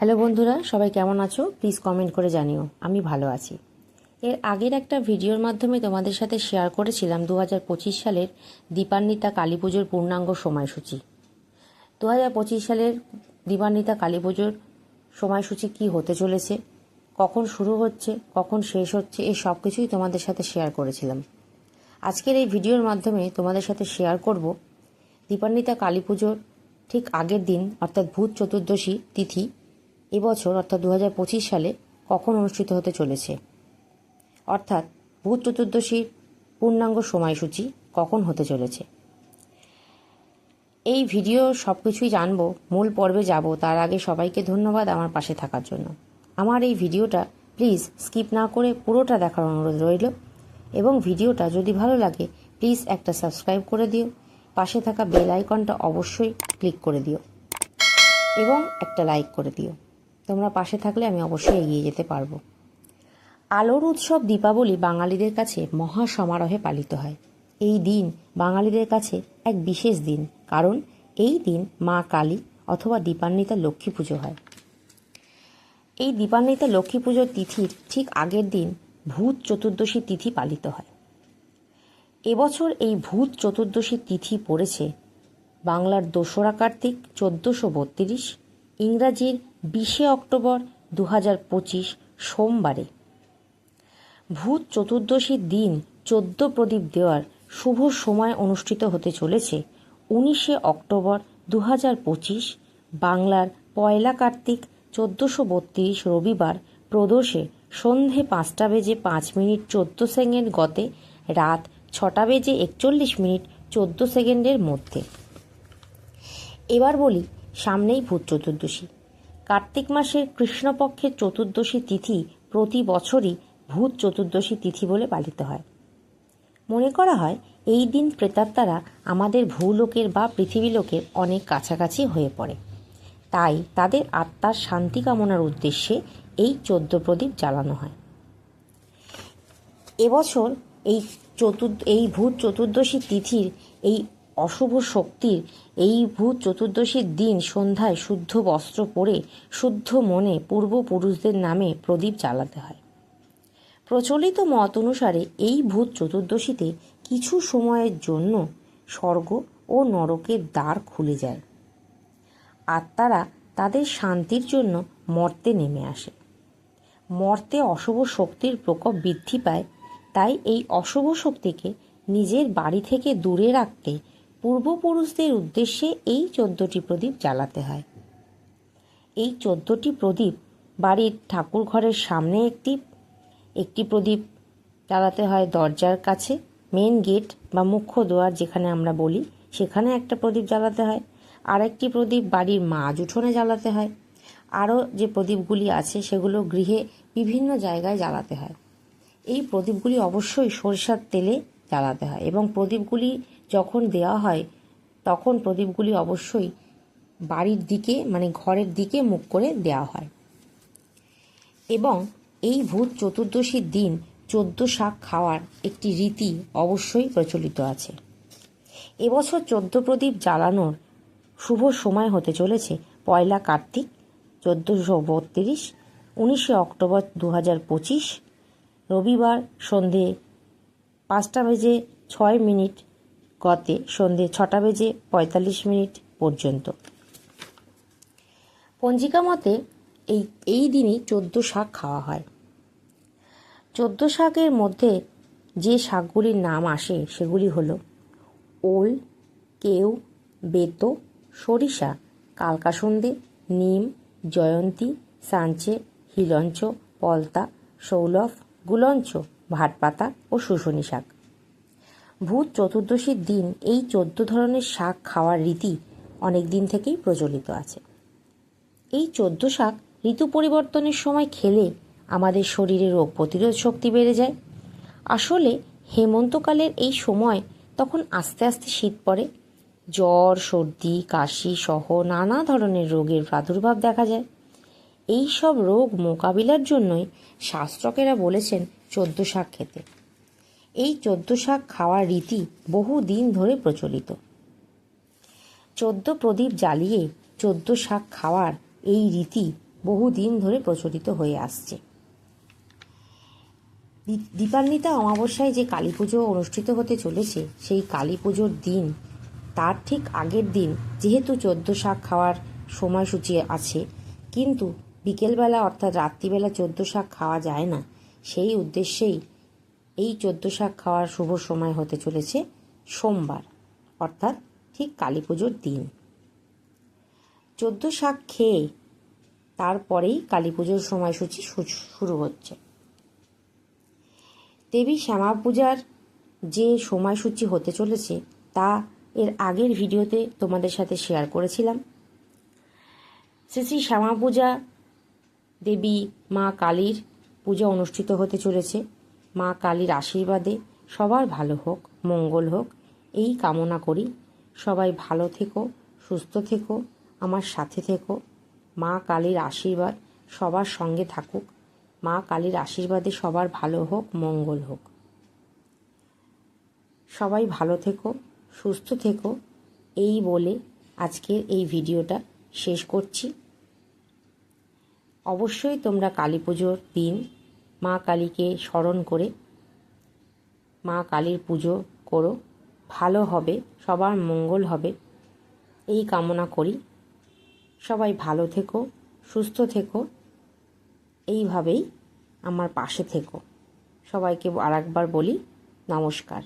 Hello বন্ধুরা, সবাই কেমন আছো? প্লিজ কমেন্ট করে জানিও, আমি ভালো আছি। এর আগের একটা ভিডিওর মাধ্যমে তোমাদের সাথে শেয়ার করেছিলাম দু হাজার পঁচিশ সালের দীপান্বিতা কালী পুজোর পূর্ণাঙ্গ সময়সূচি। দু হাজার পঁচিশ সালের দীপান্বিতা কালী পুজোর সময়সূচি কী হতে চলেছে, কখন শুরু হচ্ছে, কখন শেষ হচ্ছে, এই সব কিছুই তোমাদের সাথে শেয়ার করেছিলাম। আজকের এই ভিডিওর মাধ্যমে তোমাদের সাথে শেয়ার করব দীপান্বিতা কালী পুজোর ঠিক আগের দিন, অর্থাৎ ভূত চতুর্দশী তিথি এবছর, অর্থাৎ দু হাজার পঁচিশ সালে, কখন অনুষ্ঠিত হতে চলেছে? অর্থাৎ ভূত চতুর্দশীর পূর্ণাঙ্গ সময়সূচি কখন হতে চলেছে? এই ভিডিও সব কিছুই জানব, মূল পর্বে যাব। তার আগে সবাইকে ধন্যবাদ আমার পাশে থাকার জন্য। আমার এই ভিডিওটা প্লিজ স্কিপ না করে পুরোটা দেখার অনুরোধ রইল এবং ভিডিওটা যদি ভালো লাগে, প্লিজ একটা সাবস্ক্রাইব করে দিও। পাশে থাকা বেল আইকনটা অবশ্যই ক্লিক করে দিও এবং একটা লাইক করে দিও। তোমরা পাশে থাকলে আমি অবশ্যই এগিয়ে যেতে পারব। আলোর উৎসব দীপাবলি বাঙালিদের কাছে মহা সমারোহে পালিত হয়। এই দিন বাঙালিদের কাছে এক বিশেষ দিন, কারণ এই দিন মা কালী অথবা দীপান্বিতা লক্ষ্মী পুজো হয়। এই দীপান্বিতা লক্ষ্মী পুজোর তিথির ঠিক আগের দিন ভূত চতুর্দশী তিথি পালিত হয়। এবছর এই ভূত চতুর্দশী তিথি পড়েছে বাংলার দোসরা কার্তিক চোদ্দোশো বত্রিশ ইংরাজির বিশে অক্টোবর দু হাজার পঁচিশ সোমবারে। ভূত চতুর্দশীর দিন চোদ্দ প্রদীপ দেওয়ার শুভ সময় অনুষ্ঠিত হতে চলেছে উনিশে অক্টোবর দু হাজার পঁচিশ, বাংলার পয়লা কার্তিক চোদ্দোশো বত্রিশ রবিবার প্রদোষে সন্ধে পাঁচটা বেজে পাঁচ মিনিট চোদ্দ সেকেন্ড গতে, রাত ছটা বেজে একচল্লিশ মিনিট চোদ্দ সেকেন্ডের মধ্যে। এবার বলি সামনেই ভূত চতুর্দশী। কার্তিক মাসের কৃষ্ণপক্ষের চতুর্দশী তিথি প্রতি বছরই ভূত চতুর্দশী তিথি বলে পালিত হয়। মনে করা হয়, এই দিন প্রেতাত্মারা আমাদের ভূলোকের বা পৃথিবী লোকের অনেক কাছাকাছি হয়ে পড়ে। তাই তাদের আত্মার শান্তি কামনার উদ্দেশ্যে এই চোদ্দ প্রদীপ জ্বালানো হয়। এবছর এই চতুর্দ, এই ভূত চতুর্দশী তিথির এই অশুভ শক্তির এই ভূত চতুর্দশীর দিন সন্ধ্যায় শুদ্ধ বস্ত্র পরে শুদ্ধ মনে পূর্বপুরুষদের নামে প্রদীপ জ্বালাতে হয়। প্রচলিত মত অনুসারে এই ভূত চতুর্দশীতে কিছু সময়ের জন্য স্বর্গ ও নরকের দ্বার খুলে যায়। আত্মারা তাদের শান্তির জন্য মর্তে নেমে আসে। মর্তে অশুভ শক্তির প্রকোপ বৃদ্ধি পায়, তাই এই অশুভ শক্তিকে নিজের বাড়ি থেকে দূরে রাখতে পূর্বপুরুষদের উদ্দেশ্যে এই চোদ্দটি প্রদীপ জ্বালাতে হয়। এই চোদ্দটি প্রদীপ বাড়ির ঠাকুর ঘরের সামনে একটি একটি প্রদীপ জ্বালাতে হয় দরজার কাছে মেন গেট বা মুখ্য দুয়ার যেখানে আমরা বলি, সেখানে একটা প্রদীপ জ্বালাতে হয়। আরেকটি প্রদীপ বাড়ির মাঝ উঠোনে জ্বালাতে হয়। আরও যে প্রদীপগুলি আছে সেগুলো গৃহে বিভিন্ন জায়গায় জ্বালাতে হয়। এই প্রদীপগুলি অবশ্যই সরিষার তেলে জ্বালাতে হয়। এবং প্রদীপগুলি যখন দেওয়া হয়, তখন প্রদীপগুলি অবশ্যই বাড়ির দিকে মানে ঘরের দিকে মুখ করে দেওয়া হয়। এবং এই ভূত চতুর্দশীর দিন চোদ্দ শাক খাওয়ার একটি রীতি অবশ্যই প্রচলিত আছে। এবছর চোদ্দ প্রদীপ জ্বালানোর শুভ সময় হতে চলেছে পয়লা কার্তিক, চোদ্দোশো বত্রিশ, উনিশে অক্টোবর দু হাজার পঁচিশ, রবিবার সন্ধে পাঁচটা বেজে ছয় মিনিট গতে সন্ধে ছটা বেজে পঁয়তাল্লিশ মিনিট পর্যন্ত। পঞ্জিকা মতে এই এই দিনই চোদ্দ শাক খাওয়া হয়। চোদ্দ শাকের মধ্যে যে শাকগুলির নাম আসে সেগুলি হলো ওল, কেউ, বেতো, সরিষা, কালকাসন্দে, নিম, জয়ন্তী, সাঞ্চে, হিলঞ্চ, পলতা, সৌলভ, গুলঞ্চ ভাটপাতা ও শুশনি শাক। ভূত চতুর্দশীর দিন এই চোদ্দ ধরনের শাক খাওয়ার রীতি অনেক দিন থেকেই প্রচলিত আছে। এই চোদ্দ শাক ঋতু পরিবর্তনের সময় খেলে আমাদের শরীরে রোগ প্রতিরোধ শক্তি বেড়ে যায়। আসলে হেমন্তকালের এই সময় তখন আস্তে আস্তে শীত পড়ে। জ্বর, সর্দি, কাশি সহ নানা ধরনের রোগের প্রাদুর্ভাব দেখা যায়। এই সব রোগ মোকাবিলার জন্যই শাস্ত্রকেরা বলেছেন চোদ্দ শাক খেতে। এই চোদ্দ শাক খাওয়ার রীতি বহু দিন ধরে প্রচলিত। চোদ্দ প্রদীপ জ্বালিয়ে চোদ্দ শাক খাওয়ার এই রীতি বহু দিন ধরে প্রচলিত হয়ে আসছে। দীপান্বিতা অমাবস্যায় যে কালী পুজো অনুষ্ঠিত হতে চলেছে, সেই কালী পুজোর দিন, তার ঠিক আগের দিন যেহেতু চোদ্দ শাক খাওয়ার সময়সূচি আছে, কিন্তু বিকেলবেলা অর্থাৎ রাত্রিবেলা চোদ্দ শাক খাওয়া যায় না। সেই উদ্দেশ্যেই এই চোদ্দ শাক খাওয়ার শুভ সময় হতে চলেছে সোমবার, অর্থাৎ ঠিক কালী পুজোর দিন। চোদ্দ শাক খেয়ে তারপরেই কালী পুজোর সময়সূচি শুরু হচ্ছে। দেবী শ্যামা পূজার যে সময়সূচি হতে চলেছে, তা এর আগের ভিডিওতে তোমাদের সাথে শেয়ার করেছিলাম। শ্রী শ্রী শ্যামা পূজা দেবী মা কালীর পূজা অনুষ্ঠিত হতে চলেছে। মা কালীর আশীর্বাদে সবার ভালো হোক, মঙ্গল হোক, এই কামনা করি। সবাই ভালো থেকো, সুস্থ থেকো, আমার সাথে থেকো। মা কালীর আশীর্বাদ সবার সঙ্গে থাকুক। মা কালীর আশীর্বাদে সবার ভালো হোক, মঙ্গল হোক। সবাই ভালো থেকো, সুস্থ থেকো। এই বলে আজকের এই ভিডিওটা শেষ করছি। অবশ্যই তোমরা কালী পুজোর দিন মা কালীকে স্মরণ করে, মা কালীর পুজো করো, ভালো হবে, সবার মঙ্গল হবে। এই কামনা করি। সবাই ভালো থেকো, সুস্থ থেকো, এইভাবেই আমার পাশে থেকো। সবাইকে আরেকবার বলি নমস্কার।